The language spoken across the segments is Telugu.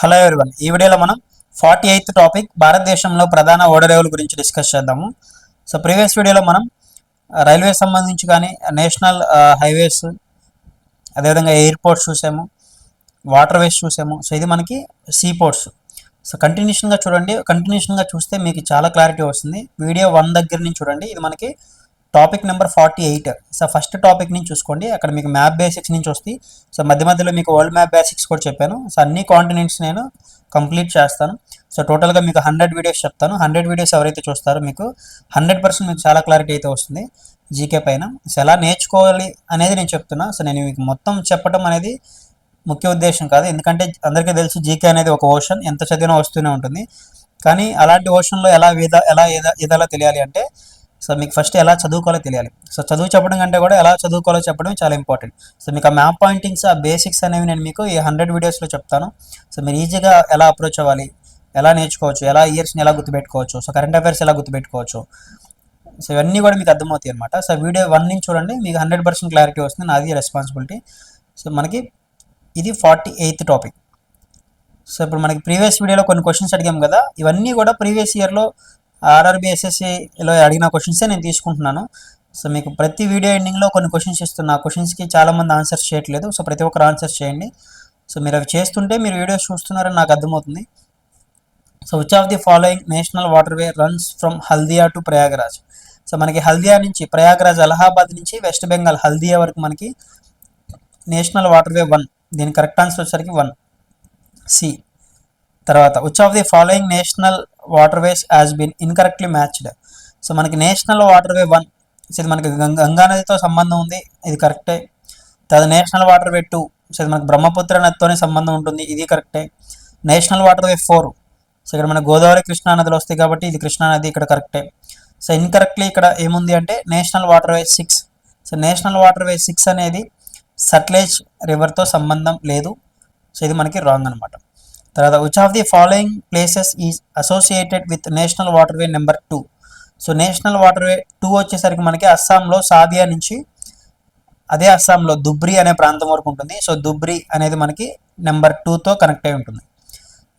హలో ఎవరివన్ ఈ వీడియోలో మనం ఫార్టీ ఎయిత్ టాపిక్ భారతదేశంలో ప్రధాన ఓడరేవుల గురించి డిస్కస్ చేద్దాము. సో ప్రీవియస్ వీడియోలో మనం uh, రైల్వే సంబంధించి కానీ నేషనల్ హైవేస్ uh, అదేవిధంగా ఎయిర్పోర్ట్స్ చూసాము వాటర్ వేస్ చూసాము. సో ఇది మనకి సీ పోర్ట్స్ సో కంటిన్యూషన్గా చూడండి. కంటిన్యూషన్గా చూస్తే మీకు చాలా క్లారిటీ వస్తుంది. వీడియో వన్ దగ్గర నుంచి చూడండి. ఇది మనకి topic number forty eight so first topic నుంచి చూసుకోండి. అక్కడ మీకు మ్యాప్ బేసిక్స్ నుంచి వస్తాయి. సో మధ్య మధ్యలో మీకు వరల్డ్ మ్యాప్ బేసిక్స్ కూడా చెప్పాను. సో అన్ని కాంటినెంట్స్ నేను కంప్లీట్ చేస్తాను. సో టోటల్గా మీకు హండ్రెడ్ వీడియోస్ చెప్తాను. హండ్రెడ్ వీడియోస్ ఎవరైతే చూస్తారో మీకు హండ్రెడ్ పర్సెంట్ మీకు చాలా క్లారిటీ అయితే వస్తుంది. జీకే పైన. సో ఎలా నేర్చుకోవాలి అనేది నేను చెప్తున్నా. సో నేను మీకు మొత్తం చెప్పడం అనేది ముఖ్య ఉద్దేశం కాదు. ఎందుకంటే అందరికీ తెలుసు జీకే అనేది ఒక ఓషన్ ఎంత చదివినా వస్తూనే ఉంటుంది. కానీ అలాంటి ఓషన్లో ఎలా విధ ఎలా ఏద ఇదాలో తెలియాలి అంటే సో మీకు ఫస్ట్ ఎలా చదువుకోవాలో తెలియాలి. సో చదువు చెప్పడం కంటే కూడా ఎలా చదువుకోవాలో చెప్పడం చాలా ఇంపార్టెంట్ సో మీకు ఆ మ్యాప్ పాయింటింగ్స్ ఆ బేసిక్స్ అనేవి నేను మీకు ఈ హండ్రెడ్ వీడియోస్లో చెప్తాను. సో మీరు ఈజీగా ఎలా అప్రోచ్ అవ్వాలి ఎలా నేర్చుకోవచ్చు ఎలా ఇయర్స్ని ఎలా గుర్తుపెట్టుకోవచ్చు సో కరెంట్ అఫైర్స్ ఎలా గుర్తుపెట్టుకోవచ్చు. సో ఇవన్నీ కూడా మీకు అర్థమవుతాయి అనమాట సో వీడియో వన్ నుంచి చూడండి మీకు హండ్రెడ్ పర్సెంట్ క్లారిటీ వస్తుంది నాది రెస్పాన్సిబిలిటీ సో మనకి ఇది ఫార్టీ ఎయిత్ టాపిక్ సో ఇప్పుడు మనకి ప్రీవియస్ వీడియోలో కొన్ని క్వశ్చన్స్ అడిగాం కదా ఇవన్నీ కూడా ప్రీవియస్ ఇయర్లో ఆర్ఆర్ ఎస్ఎస్సిలో అడిగిన క్వశ్చన్సే నేను తీసుకుంటున్నాను. సో మీకు ప్రతి వీడియో ఎండింగ్లో కొన్ని క్వశ్చన్స్ ఇస్తున్నా. ఆ క్వశ్చన్స్కి చాలామంది ఆన్సర్స్ చేయట్లేదు. సో ప్రతి ఒక్కరు ఆన్సర్స్ చేయండి. సో మీరు అవి చేస్తుంటే మీరు వీడియోస్ చూస్తున్నారని నాకు అర్థమవుతుంది. So which of the following national waterway runs from Haldia to Prayagraj so మనకి హల్దియా నుంచి ప్రయాగరాజ్ అలహాబాద్ నుంచి వెస్ట్ బెంగాల్ హల్దియా వరకు మనకి నేషనల్ వాటర్ వే వన్ దీని కరెక్ట్ ఆన్సర్ వచ్చేసరికి వన్ సి తర్వాత which of the following national waterways has been incorrectly matched so మనకి national waterway one so ఇది మనకి గంగా గంగా నదితో సంబంధం ఉంది ఇది కరెక్టే తర్వాత national waterway two so ఇది మనకి బ్రహ్మపుత్ర నదితోనే సంబంధం ఉంటుంది ఇది కరెక్టే national waterway four so ఇక్కడ మన గోదావరి కృష్ణా నదులు వస్తాయి కాబట్టి ఇది కృష్ణా నది ఇక్కడ కరెక్టే సో ఇన్కరెక్ట్లీ ఇక్కడ ఏముంది అంటే national waterway six so national waterway six అనేది సట్లేజ్ రివర్తో సంబంధం లేదు. సో ఇది మనకి రాంగ్ అనమాట తర్వాత which of the following places is associated with national waterway number two so national waterway two వచ్చేసరికి మనకి అస్సాంలో సాదియా నుంచి అదే అస్సాంలో దుబ్రి అనే ప్రాంతం వరకు ఉంటుంది. సో దుబ్రి అనేది మనకి నెంబర్ టూతో కనెక్ట్ అయి ఉంటుంది.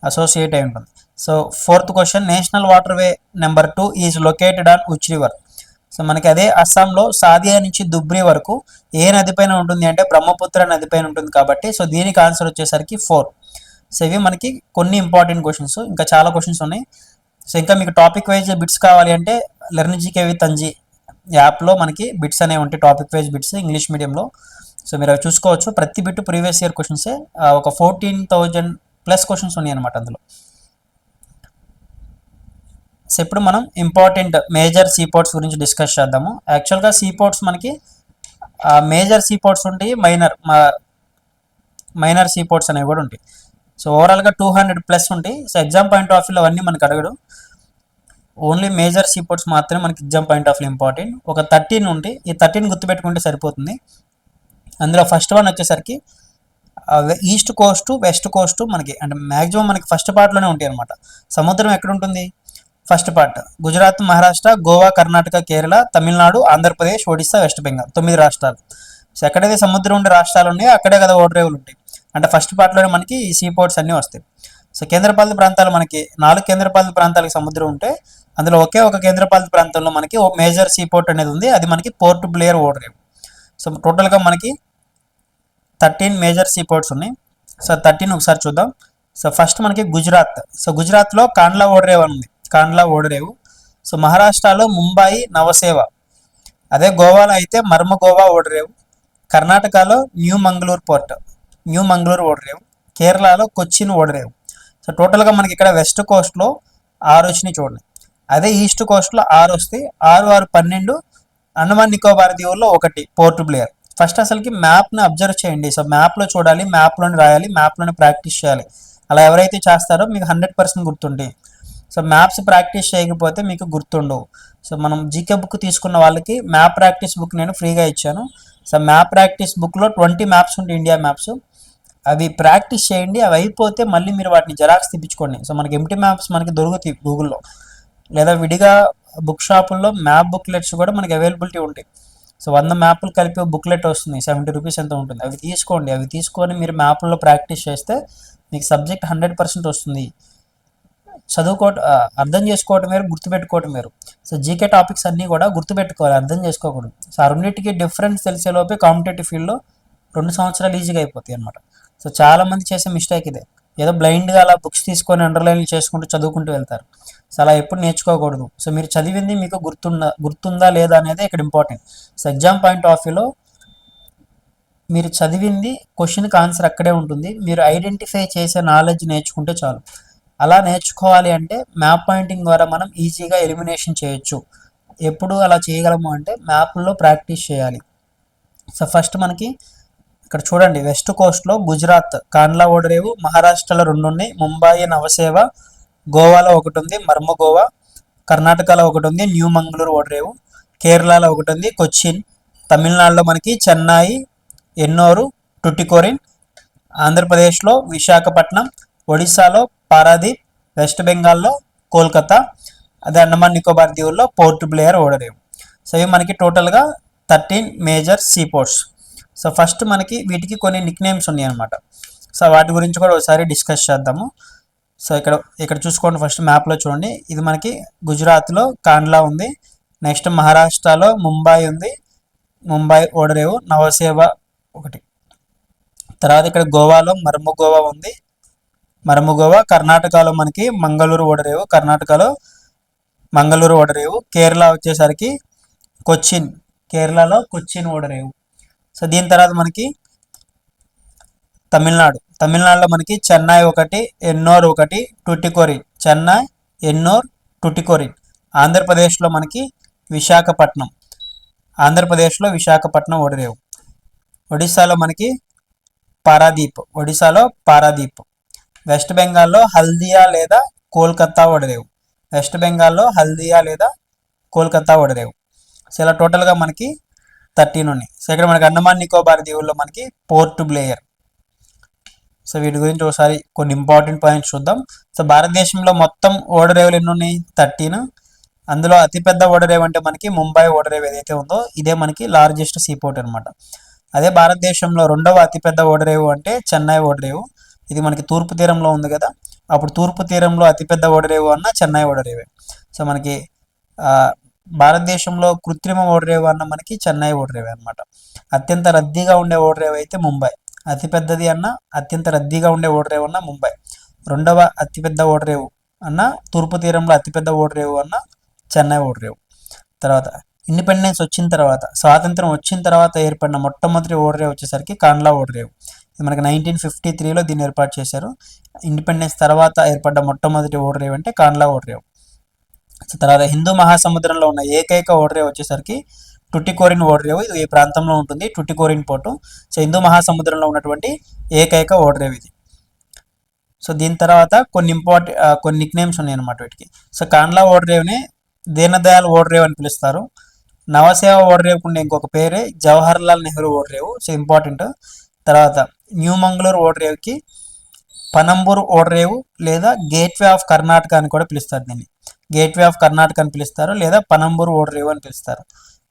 అసోసియేట్ అయి ఉంటుంది. So fourth question national waterway number two is located on which river so మనకి అదే అస్సాంలో సాదియా నుంచి దుబ్రి వరకు ఏ నదిపైన ఉంటుంది అంటే బ్రహ్మపుత్ర నదిపైన ఉంటుంది కాబట్టి సో దీనికి ఆన్సర్ వచ్చేసరికి ఫోర్ సో ఇవి మనకి కొన్ని ఇంపార్టెంట్ క్వశ్చన్స్ ఇంకా చాలా క్వశ్చన్స్ ఉన్నాయి. సో ఇంకా మీకు టాపిక్ వైజ్ బిట్స్ కావాలి అంటే లెర్న్ జీకేవి విత్ యాప్లో మనకి బిట్స్ అనేవి ఉంటాయి. టాపిక్ వైజ్ బిట్స్ ఇంగ్లీష్ మీడియంలో సో మీరు అవి చూసుకోవచ్చు. ప్రతి బిట్ ప్రీవియస్ ఇయర్ క్వశ్చన్సే ఒక ఫోర్టీన్ థౌజండ్ ప్లస్ క్వశ్చన్స్ ఉన్నాయి అనమాట అందులో. సో ఇప్పుడు మనం ఇంపార్టెంట్ మేజర్ సీపోర్ట్స్ గురించి డిస్కస్ చేద్దాము. యాక్చువల్గా సీపోర్ట్స్ మనకి మేజర్ సీపోర్ట్స్ ఉంటాయి. మైనర్ మైనర్ సీపోర్ట్స్ అనేవి కూడా ఉంటాయి. సో ఓవరాల్గా టూ హండ్రెడ్ ప్లస్ ఉంటాయి సో ఎగ్జామ్ పాయింట్ ఆఫ్ వ్యూలో అవన్నీ మనకు అడగడు. ఓన్లీ మేజర్ సీపోర్ట్స్ మాత్రమే మనకి exam point of view important ఒక థర్టీన్ ఉంటే ఈ థర్టీన్ గుర్తుపెట్టుకుంటే సరిపోతుంది. అందులో ఫస్ట్ వన్ వచ్చేసరికి ఈస్ట్ కోస్ట్ వెస్ట్ కోస్ట్ మనకి అంటే మ్యాక్సిమం మనకి ఫస్ట్ పార్ట్లోనే ఉంటాయి అనమాట సముద్రం ఎక్కడ ఉంటుంది? First part Gujarat Maharashtra Goa Karnataka Kerala Tamil Nadu Andhra Pradesh Odisha west Bengal తొమ్మిది రాష్ట్రాలు. సో ఎక్కడైతే సముద్రం ఉండే రాష్ట్రాలు ఉన్నాయో అక్కడే కదా ఓడరేవులు ఉంటాయి. అంటే ఫస్ట్ పార్ట్లోనే మనకి ఈ సీ పోర్ట్స్ అన్నీ వస్తాయి. సో కేంద్రపాలిత ప్రాంతాలు మనకి నాలుగు కేంద్రపాలిత ప్రాంతాలకు సముద్రం ఉంటే అందులో ఒకే ఒక కేంద్రపాలిత ప్రాంతంలో మనకి ఓ మేజర్ సీ పోర్ట్ అనేది ఉంది. అది మనకి పోర్ట్ బ్లేయర్ ఓడరేవ్ సో టోటల్గా మనకి థర్టీన్ మేజర్ సీ పోర్ట్స్ ఉన్నాయి. సో థర్టీన్ ఒకసారి చూద్దాం. సో ఫస్ట్ మనకి గుజరాత్. సో గుజరాత్లో కాండ్లా ఓడరేవ్ అని ఉంది. కాండ్లా ఓడరేవు. సో మహారాష్ట్రలో ముంబాయి నవసేవ. అదే గోవాలో అయితే మర్మ గోవా ఓడరేవు. కర్ణాటకలో New Mangaluru port. New Mangaluru ఓడరేవు కేరళలో కొచ్చిన్ ఓడరేవు. సో టోటల్గా మనకి ఇక్కడ వెస్ట్ కోస్ట్లో ఆరు వచ్చినాయి చూడండి. అదే ఈస్ట్ కోస్ట్లో ఆరు వస్తాయి. ఆరు ఆరు పన్నెండు అండమాన్ నికోబార్ దీవుల్లో ఒకటి పోర్ట్ బ్లేయర్. ఫస్ట్ అసలుకి మ్యాప్ని అబ్జర్వ్ చేయండి. సో మ్యాప్లో చూడాలి మ్యాప్లోని రాయాలి మ్యాప్లోనే ప్రాక్టీస్ చేయాలి. అలా ఎవరైతే చేస్తారో మీకు హండ్రెడ్ పర్సెంట్ గుర్తుండి. సో మ్యాప్స్ ప్రాక్టీస్ చేయకపోతే మీకు గుర్తుండవు. సో మనం జీకే బుక్ తీసుకున్న వాళ్ళకి మ్యాప్ ప్రాక్టీస్ బుక్ నేను ఫ్రీగా ఇచ్చాను. సో మ్యాప్ ప్రాక్టీస్ బుక్లో ట్వంటీ మ్యాప్స్ ఉంటాయి ఇండియా మ్యాప్స్. అవి ప్రాక్టీస్ చేయండి అవి అయిపోతే మళ్ళీ మీరు వాటిని జెరాక్స్ తెప్పించుకోండి సో మనకి ఎంటీ మ్యాప్స్ మనకి దొరుకుతాయి గూగుల్లో. లేదా విడిగా బుక్ షాపుల్లో మ్యాప్ బుక్లెట్స్ కూడా మనకి అవైలబిలిటీ ఉంటాయి. సో వంద మ్యాప్లు కలిపి బుక్లెట్ వస్తుంది సెవెంటీ రూపీస్ ఎంత ఉంటుంది. అవి తీసుకోండి. అవి తీసుకొని మీరు మ్యాప్లో ప్రాక్టీస్ చేస్తే మీకు సబ్జెక్ట్ హండ్రెడ్ పర్సెంట్ వస్తుంది. చదువుకోవటం అర్థం చేసుకోవటం వేరు గుర్తుపెట్టుకోవటం వేరు. సో జీకే టాపిక్స్ అన్నీ కూడా గుర్తుపెట్టుకోవాలి అర్థం చేసుకోకూడదు. సో ఆ రెండింటికి డిఫరెన్స్ తెలిసేలోపే కాంపిటేటివ్ ఫీల్డ్లో రెండు సంవత్సరాలు ఈజీగా అయిపోతాయి అనమాట సో చాలామంది చేసే మిస్టేక్ ఇదే. ఏదో బ్లైండ్గా అలా బుక్స్ తీసుకొని అండర్లైన్ చేసుకుంటూ చదువుకుంటూ వెళ్తారు. సో అలా ఎప్పుడు నేర్చుకోకూడదు. సో మీరు చదివింది మీకు గుర్తుందా గుర్తుందా లేదా అనేది ఇక్కడ important so exam point of వ్యూలో మీరు చదివింది క్వశ్చన్కి ఆన్సర్ అక్కడే ఉంటుంది. మీరు ఐడెంటిఫై చేసే నాలెడ్జ్ నేర్చుకుంటే చాలు. అలా నేర్చుకోవాలి అంటే మ్యాప్ పాయింటింగ్ ద్వారా మనం ఈజీగా ఎలిమినేషన్ చేయొచ్చు. ఎప్పుడు అలా చేయగలము అంటే మ్యాప్లో ప్రాక్టీస్ చేయాలి. సో ఫస్ట్ మనకి ఇక్కడ చూడండి వెస్ట్ కోస్ట్లో గుజరాత్ కాన్లా ఓడరేవు మహారాష్ట్రలో రెండు ఉన్నాయి ముంబాయి నవసేవ గోవాలో ఒకటి ఉంది మర్మ గోవా కర్ణాటకలో ఒకటి ఉంది న్యూ మంగళూరు ఓడరేవు కేరళలో ఒకటి ఉంది కొచ్చిన్ తమిళనాడులో మనకి చెన్నై ఎన్నోరు టుటికోరిన్ ఆంధ్రప్రదేశ్లో విశాఖపట్నం ఒడిశాలో పారాదీప్ వెస్ట్ బెంగాల్లో కోల్కతా అదే అండమాన్ నికోబార్ దీవుల్లో పోర్ట్ బ్లేయర్ ఓడరేవు. సో ఇవి మనకి టోటల్గా thirteen major seaports so first మనకి వీటికి కొన్ని నిక్ నేమ్స్ ఉన్నాయి అనమాట సో వాటి గురించి కూడా ఒకసారి డిస్కస్ చేద్దాము. సో ఇక్కడ ఇక్కడ చూసుకోండి ఫస్ట్ మ్యాప్లో చూడండి. ఇది మనకి గుజరాత్లో కాండ్లా ఉంది. నెక్స్ట్ మహారాష్ట్రలో ముంబై ఉంది. ముంబై ఓడరేవు నవసేవ ఒకటి. తర్వాత ఇక్కడ గోవాలో మరము గోవా ఉంది. మరము గోవా కర్ణాటకలో మనకి మంగళూరు ఓడరేవు కర్ణాటకలో మంగళూరు ఓడరేవు కేరళ వచ్చేసరికి కొచ్చిన్. కేరళలో కొచ్చిన్ ఓడరేవు. సో దీని తర్వాత మనకి తమిళనాడు. తమిళనాడులో మనకి చెన్నై ఒకటి ఎన్నోర్ ఒకటి టుటికోరిన్ చెన్నై ఎన్నోర్ టుటికోరిన్ ఆంధ్రప్రదేశ్లో మనకి విశాఖపట్నం. ఆంధ్రప్రదేశ్లో విశాఖపట్నం ఓడరేవు. ఒడిశాలో మనకి పారాదీప్. ఒడిశాలో పారాదీప్. వెస్ట్ బెంగాల్లో హల్దియా లేదా కోల్కత్తా ఓడరేవు. వెస్ట్ బెంగాల్లో హల్దియా లేదా కోల్కత్తా ఓడరేవు. సో ఇలా టోటల్గా మనకి థర్టీన్ ఉన్నాయి. సో ఇక్కడ మనకి అండమాన్ నికోబార్ దీవుల్లో మనకి పోర్ట్ బ్లేయర్. సో వీటి గురించి ఒకసారి కొన్ని ఇంపార్టెంట్ పాయింట్స్ చూద్దాం. సో భారతదేశంలో మొత్తం ఓడరేవులు ఎన్ని ఉన్నాయి? థర్టీన్. అందులో అతిపెద్ద ఓడరేవు అంటే మనకి ముంబై ఓడరేవు ఏదైతే ఉందో ఇదే మనకి లార్జెస్ట్ సీపోర్ట్ అనమాట అదే భారతదేశంలో రెండవ అతిపెద్ద ఓడరేవు అంటే చెన్నై ఓడరేవు ఇది మనకి తూర్పు తీరంలో ఉంది కదా. అప్పుడు తూర్పు తీరంలో అతిపెద్ద ఓడరేవు అన్న చెన్నై ఓడరేవే సో మనకి భారతదేశంలో కృత్రిమ ఓడరేవు అన్న మనకి చెన్నై ఓడరేవే అనమాట అత్యంత రద్దీగా ఉండే ఓడరేవు అయితే ముంబై. అతిపెద్దది అన్న అత్యంత రద్దీగా ఉండే ఓడరేవు అన్న ముంబై. రెండవ అతిపెద్ద ఓడరేవు అన్న తూర్పు తీరంలో అతిపెద్ద ఓడరేవు అన్న చెన్నై ఓడరేవు తర్వాత ఇండిపెండెన్స్ వచ్చిన తర్వాత స్వాతంత్రం వచ్చిన తర్వాత ఏర్పడిన మొట్టమొదటి ఓడరేవు వచ్చేసరికి కాండ్లా ఓడరేవు ఇది మనకి నైన్టీన్ ఫిఫ్టీ త్రీలో దీన్ని ఏర్పాటు చేశారు. ఇండిపెండెన్స్ తర్వాత ఏర్పడ్డ మొట్టమొదటి ఓడరేవు అంటే కాండ్లా ఓడరేవు తర్వాత హిందూ మహాసముద్రంలో ఉన్న ఏకైక ఓడరేవు వచ్చేసరికి టుటికోరిన్ ఓడరేవు ఇది ఈ ప్రాంతంలో ఉంటుంది టుటికోరిన్ పోర్టు. సో హిందూ మహాసముద్రంలో ఉన్నటువంటి ఏకైక ఓడరేవు ఇది. సో దీని తర్వాత కొన్ని ఇంపార్టెంట్ కొన్ని నిక్ నేమ్స్ ఉన్నాయి అనమాట వీటికి. సో కాండ్లా ఓడరేవుని దీనదయాల్ ఓడరేవు అని పిలుస్తారు. నవసేవ ఓడరేవుకు ఉండే ఇంకొక పేరే జవహర్ లాల్ నెహ్రూ ఓడరేవు. So important. తర్వాత న్యూ మంగళూరు ఓడరేవుకి పనంబూర్ ఓడరేవు లేదా గేట్వే ఆఫ్ కర్ణాటక అని కూడా పిలుస్తారు దీన్ని. గేట్వే ఆఫ్ కర్ణాటక అని పిలుస్తారు లేదా పనంబూర్ ఓడరేవు అని పిలుస్తారు.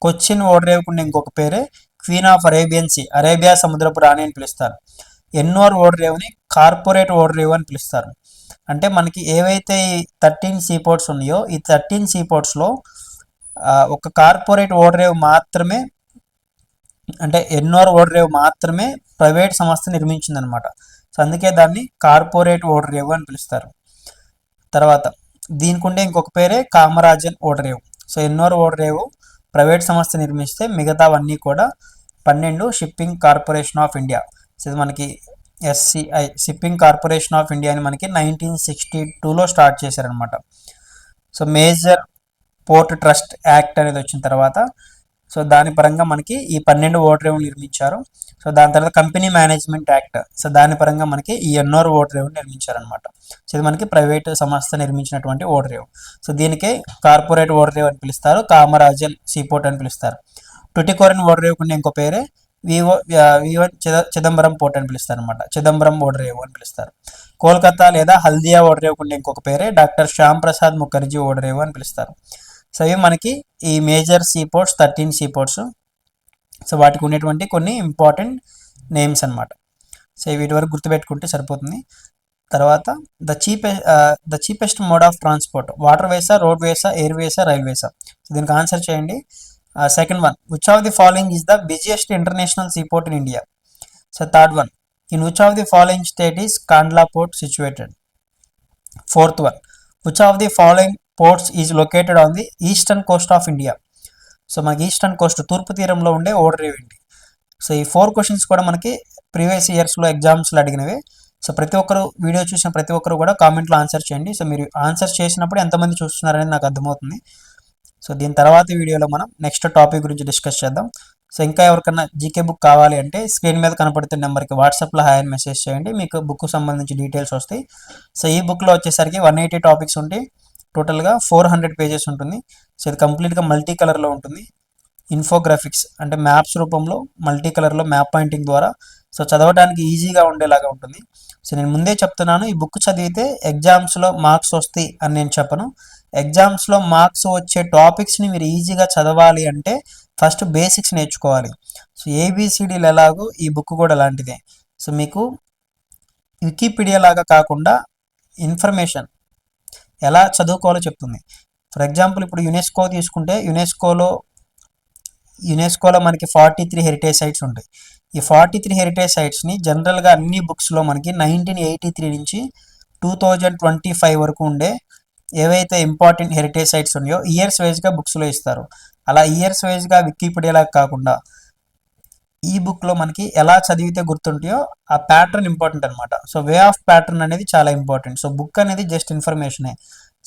కొచ్చిన్ ఓడరేవుకుండా ఇంకొక పేరే queen of Arabian sea Arabia సముద్రపు రాణి అని పిలుస్తారు. ఎన్నోర్ ఓడరేవుని కార్పొరేట్ ఓడరేవు అని పిలుస్తారు. అంటే మనకి ఏవైతే ఈ థర్టీన్ సీ పోర్ట్స్ ఉన్నాయో ఈ థర్టీన్ సీ పోర్ట్స్లో ఒక కార్పొరేట్ ఓడరేవు మాత్రమే అంటే ఎన్నోర్ ఓడరేవు మాత్రమే ప్రైవేట్ సంస్థ నిర్మించిందనమాట. సో అందుకే దాన్ని కార్పొరేట్ ఓడరేవు అని పిలుస్తారు. తర్వాత దీనికి ఉండే ఇంకొక పేరే కామరాజన్ ఓడరేవు సో ఎన్నోర్ ఓడరేవు ప్రైవేట్ సంస్థ నిర్మిస్తే మిగతావన్నీ కూడా పన్నెండు shipping corporation of India. So ఇది మనకి SCI shipping corporation of India అని మనకి నైన్టీన్ సిక్స్టీ టూలో స్టార్ట్ చేశారనమాట so major port trust act అనేది వచ్చిన తర్వాత సో దాని పరంగా మనకి ఈ పన్నెండు ఓడరేవులు నిర్మించారు. సో దాని తర్వాత కంపెనీ మేనేజ్మెంట్ యాక్ట్. సో దాని పరంగా మనకి ఈ ఎన్నోరు ఓడరేవులు నిర్మించారనమాట సో ఇది మనకి ప్రైవేట్ సంస్థ నిర్మించినటువంటి ఓడరేవు సో దీనికే కార్పొరేట్ ఓడరేవు అని పిలుస్తారు కామరాజన్ సీపోర్ట్ అని పిలుస్తారు. టుటికోరిన్ ఓడరేవుకు ఉండే ఇంకో పేరే వివో వివో చిద చిదంబరం పోర్ట్ అని పిలుస్తారు అనమాట చిదంబరం ఓడరేవు అని పిలుస్తారు. కోల్కతా లేదా హల్దియా ఓడరేవుకు ఉండే ఇంకొక పేరే డాక్టర్ శ్యామ్ ప్రసాద్ ముఖర్జీ ఓడరేవు అని పిలుస్తారు. సో ఇవి మనకి ఈ major seaports thirteen seaports so వాటికి ఉండేటువంటి కొన్ని ఇంపార్టెంట్ నేమ్స్ అనమాట సో వీటి వరకు గుర్తుపెట్టుకుంటే సరిపోతుంది. తర్వాత the చీపె the cheapest mode of transport water వేసా రోడ్ వేసా ఎయిర్ వేసా రైల్వేసా సో దీనికి ఆన్సర్ చేయండి. Second one which of the following is the busiest international seaport in India so third one in which of the following state is Kandla port situated fourth one which of the following ports is located on the eastern coast of India. So మనకి ఈస్టర్న్ కోస్ట్ తూర్పు తీరంలో ఉండే ఓడర్ ఏంటి? సో ఈ ఫోర్ క్వశ్చన్స్ కూడా మనకి ప్రీవియస్ ఇయర్స్లో ఎగ్జామ్స్లో అడిగినవి. సో ప్రతి ఒక్కరు వీడియో చూసిన ప్రతి ఒక్కరు కూడా కామెంట్లో ఆన్సర్ చేయండి. సో మీరు ఆన్సర్ చేసినప్పుడు ఎంతమంది చూస్తున్నారనేది నాకు అర్థమవుతుంది. సో దీని తర్వాత వీడియోలో మనం నెక్స్ట్ టాపిక్ గురించి డిస్కస్ చేద్దాం. సో ఇంకా ఎవరికైనా జీకే బుక్ కావాలి అంటే స్క్రీన్ మీద కనపడుతున్న నెంబర్కి వాట్సాప్లో హాయ్ అని మెసేజ్ చేయండి. మీకు బుక్ సంబంధించి డీటెయిల్స్ వస్తాయి. సో ఈ బుక్లో వచ్చేసరికి వన్ ఎయిటీ టాపిక్స్ ఉంటాయి. టోటల్గా ఫోర్ హండ్రెడ్ పేజెస్ ఉంటుంది. సో ఇది కంప్లీట్గా మల్టీ కలర్లో ఉంటుంది. ఇన్ఫోగ్రాఫిక్స్ అంటే మ్యాప్స్ రూపంలో మల్టీ కలర్లో మ్యాప్ పాయింటింగ్ ద్వారా. సో చదవడానికి ఈజీగా ఉండేలాగా ఉంటుంది. సో నేను ముందే చెప్తున్నాను ఈ బుక్ చదివితే ఎగ్జామ్స్లో మార్క్స్ వస్తాయి అని నేను చెప్పను. ఎగ్జామ్స్లో మార్క్స్ వచ్చే టాపిక్స్ని మీరు ఈజీగా చదవాలి అంటే ఫస్ట్ బేసిక్స్ నేర్చుకోవాలి. సో ఏబిసిడీలు ఎలాగో ఈ బుక్ కూడా అలాంటిదే. సో మీకు వికీపీడియా లాగా కాకుండా ఇన్ఫర్మేషన్ ఎలా చదువుకోవాలో చెప్తుంది. ఫర్ ఎగ్జాంపుల్ ఇప్పుడు యునెస్కో తీసుకుంటే యునెస్కోలో యునెస్కోలో మనకి ఫార్టీ త్రీ హెరిటేజ్ సైట్స్ ఉంటాయి. ఈ ఫార్టీ త్రీ హెరిటేజ్ సైట్స్ని జనరల్గా అన్ని బుక్స్లో మనకి నైన్టీన్ ఎయిటీ త్రీ నుంచి టూ థౌజండ్ ట్వంటీ ఫైవ్ వరకు ఉండే ఏవైతే ఇంపార్టెంట్ హెరిటేజ్ సైట్స్ ఉన్నాయో ఇయర్స్ వైజ్గా బుక్స్లో ఇస్తారు. అలా ఇయర్స్ వైజ్గా వికీపీడియాలా కాకుండా ఈ బుక్లో మనకి ఎలా చదివితే గుర్తుంటాయో ఆ ప్యాటర్న్ ఇంపార్టెంట్ అనమాట సో వే ఆఫ్ ప్యాటర్న్ అనేది చాలా ఇంపార్టెంట్ సో బుక్ అనేది జస్ట్ ఇన్ఫర్మేషనే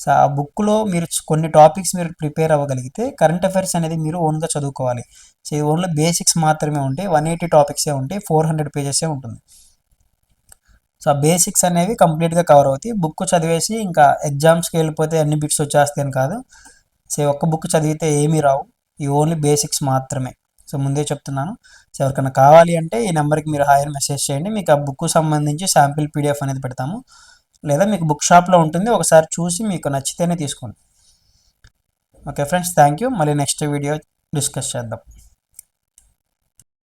సో ఆ బుక్లో మీరు కొన్ని టాపిక్స్ మీరు ప్రిపేర్ అవ్వగలిగితే కరెంట్ అఫైర్స్ అనేది మీరు ఓన్గా చదువుకోవాలి. సో ఇది ఓన్లీ బేసిక్స్ మాత్రమే ఉంటాయి వన్ ఎయిటీ టాపిక్సే ఉంటాయి ఫోర్ హండ్రెడ్ పేజెసే ఉంటుంది. సో ఆ బేసిక్స్ అనేవి కంప్లీట్గా కవర్ అవుతాయి. బుక్ చదివేసి ఇంకా ఎగ్జామ్స్కి వెళ్ళిపోతే అన్ని బిట్స్ వచ్చేస్తాయని అని కాదు. సో ఒక్క బుక్ చదివితే ఏమీ రావు. ఈ ఓన్లీ బేసిక్స్ మాత్రమే. సో ముందే చెప్తున్నాను. సో ఎవరికైనా కావాలి అంటే ఈ నెంబర్కి మీరు హాయర్ మెసేజ్ చేయండి. మీకు ఆ బుక్ సంబంధించి శాంపిల్ పీడిఎఫ్ అనేది పెడతాము. లేదా మీకు బుక్ షాప్లో ఉంటుంది. ఒకసారి చూసి మీకు నచ్చితేనే తీసుకోండి. ఓకే ఫ్రెండ్స్ థ్యాంక్ యూ మళ్ళీ నెక్స్ట్ వీడియో డిస్కస్ చేద్దాం.